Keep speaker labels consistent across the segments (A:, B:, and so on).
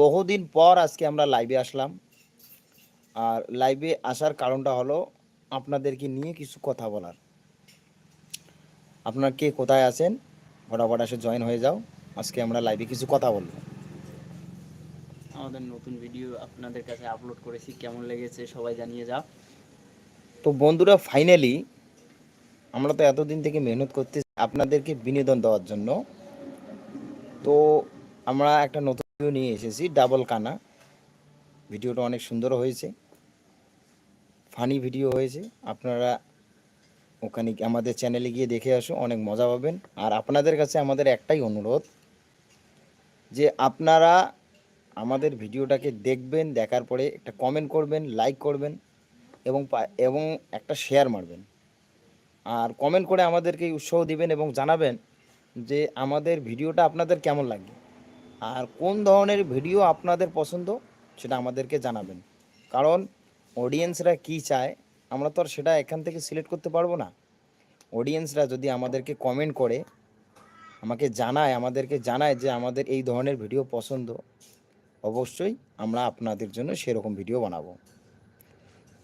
A: বহুদিন পর আজকে আমরা লাইভে আসলাম। আর লাইভে আসার কারণটা হলো আপনাদেরকে নিয়ে কিছু কথা বলার। আপনারা কে কোথায় আছেন? ফটাফট এসে জয়েন হয়ে যাও। আজকে আমরা লাইভে কিছু কথা বলব।
B: আমাদের নতুন ভিডিও আপনাদের কাছে আপলোড করেছি। কেমন লেগেছে সবাই জানিয়ে যাও।
A: তো বন্ধুরা ফাইনালি আমরা তো এতদিন থেকে মেহনত করতে আপনাদেরকে বিনোদন দেওয়ার জন্য। তো আমরা একটা নতুন ভিডিও নিয়ে এসেছি, ডাবল কানা। ভিডিওটা অনেক সুন্দর হয়েছে। ফানি ভিডিও হয়েছে। আপনারা ওখানে আমাদের চ্যানেলে গিয়ে দেখে আসুন অনেক মজা পাবেন। আর আপনাদের কাছে আমাদের একটাই অনুরোধ যে আপনারা আমাদের ভিডিওটাকে দেখবেন, দেখার পরে একটা কমেন্ট করবেন লাইক করবেন এবং এবং একটা শেয়ার মারবেন। আর কমেন্ট করে আমাদেরকে উৎসাহ দিবেন এবং জানাবেন যে আমাদের ভিডিওটা আপনাদের কেমন লাগবে আর কোন ধরনের ভিডিও আপনাদের পছন্দ সেটা আমাদেরকে জানাবেন। কারণ অডিয়েন্সরা কি চায়, আমরা তো আর সেটা এখান থেকে সিলেক্ট করতে পারব না। অডিয়েন্সরা যদি আমাদেরকে কমেন্ট করে, আমাকে জানায়, আমাদেরকে জানায় যে আমাদের এই ধরনের ভিডিও পছন্দ, অবশ্যই আমরা আপনাদের জন্য সেরকম ভিডিও বানাবো।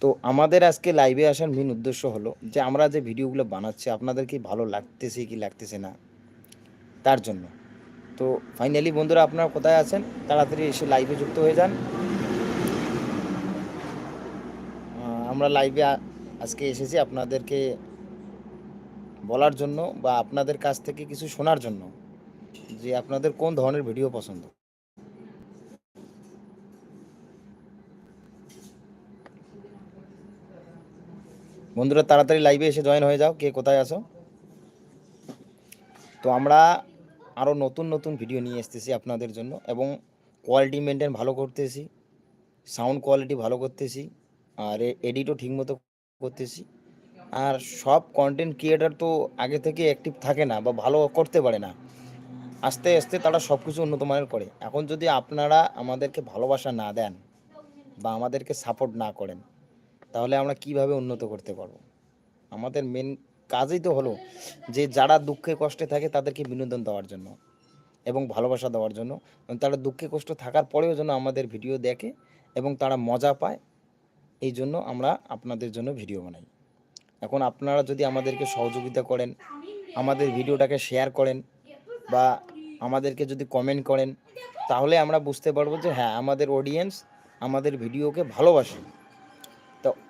A: তো আমাদের আজকে লাইভে আসার মেন উদ্দেশ্য হলো যে আমরা যে ভিডিওগুলো বানাচ্ছি, আপনাদের কি ভালো লাগতেছে কি লাগতেছে না, তার জন্য। তো ফাইনালি বন্ধুরা আপনারা কোথায় আছেন, তাড়াতাড়ি এসে লাইভে যুক্ত হয়ে যান। আমরা লাইভে আজকে এসেছি আপনাদেরকে বলার জন্য বা আপনাদের কাছ থেকে কিছু শোনার জন্য, যে আপনাদের কোন ধরনের ভিডিও পছন্দ। বন্ধুরা তাড়াতাড়ি লাইভে এসে জয়েন হয়ে যাও, কে কোথায় আসো তো আমরা আরও নতুন নতুন ভিডিও নিয়ে এসতেছি আপনাদের জন্য এবং কোয়ালিটি মেনটেন ভালো করতেছি সাউন্ড কোয়ালিটি ভালো করতেছি, আর এডিটও ঠিকমতো করতেছি। আর সব কন্টেন্ট ক্রিয়েটার তো আগে থেকে অ্যাক্টিভ থাকে না বা ভালো করতে পারে না। আস্তে আস্তে তারা সব কিছু উন্নত মানের করে। এখন যদি আপনারা আমাদেরকে ভালোবাসা না দেন বা আমাদেরকে সাপোর্ট না করেন, তাহলে আমরা কীভাবে উন্নত করতে পারব? আমাদের মেন কাজই তো হলো যে যারা দুঃখে কষ্টে থাকে তাদেরকে বিনোদন দেওয়ার জন্য এবং ভালোবাসা দেওয়ার জন্য। তারা দুঃখে কষ্ট থাকার পরেও যেন আমাদের ভিডিও দেখে এবং তারা মজা পায়, এই জন্য আমরা আপনাদের জন্য ভিডিও বানাই। এখন আপনারা যদি আমাদেরকে সহযোগিতা করেন, আমাদের ভিডিওটাকে শেয়ার করেন বা আমাদেরকে যদি কমেন্ট করেন, তাহলে আমরা বুঝতে পারব যে হ্যাঁ আমাদের অডিয়েন্স আমাদের ভিডিওকে ভালোবাসে।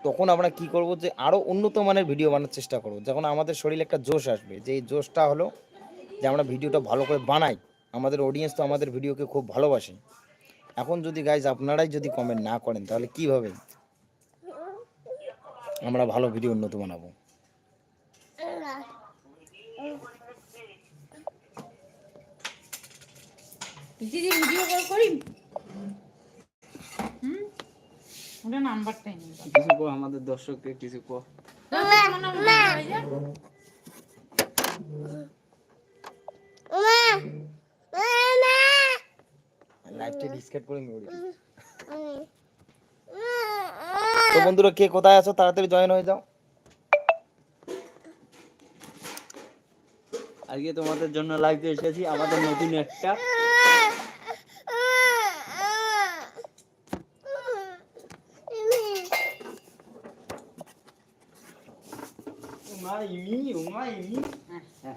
A: তখন আমরা কি করব যে আরও উন্নত মানের ভিডিও বানানোর চেষ্টা করব। যখন আমাদের শরীরে একটা জোশ আসবে, যে এই জোশটা হলো যে আমরা ভিডিওটা ভালো করে বানাই, আমাদের অডিয়েন্স তো আমাদের ভিডিওকে খুব ভালোবাসে। এখন যদি গাইজ আপনারাই যদি কমেন্ট না করেন, তাহলে কীভাবে আমরা ভালো ভিডিও উন্নত বানাবো।
C: দিদি ভিডিও কল করি? ওটা নাম্বারটাই
B: কিছু কো আমাদের দর্শককে কিছু কো।
A: লাইভটা ডিসকাট করে তো বন্ধুরা কে কোথায় আছো? তাড়াতাড়ি জয়েন হয়ে যাও।
B: আজকে তোমাদের জন্য লাইভে এসেছি আমাদের নতুন একটা uma em mim, uma em mim. É, é.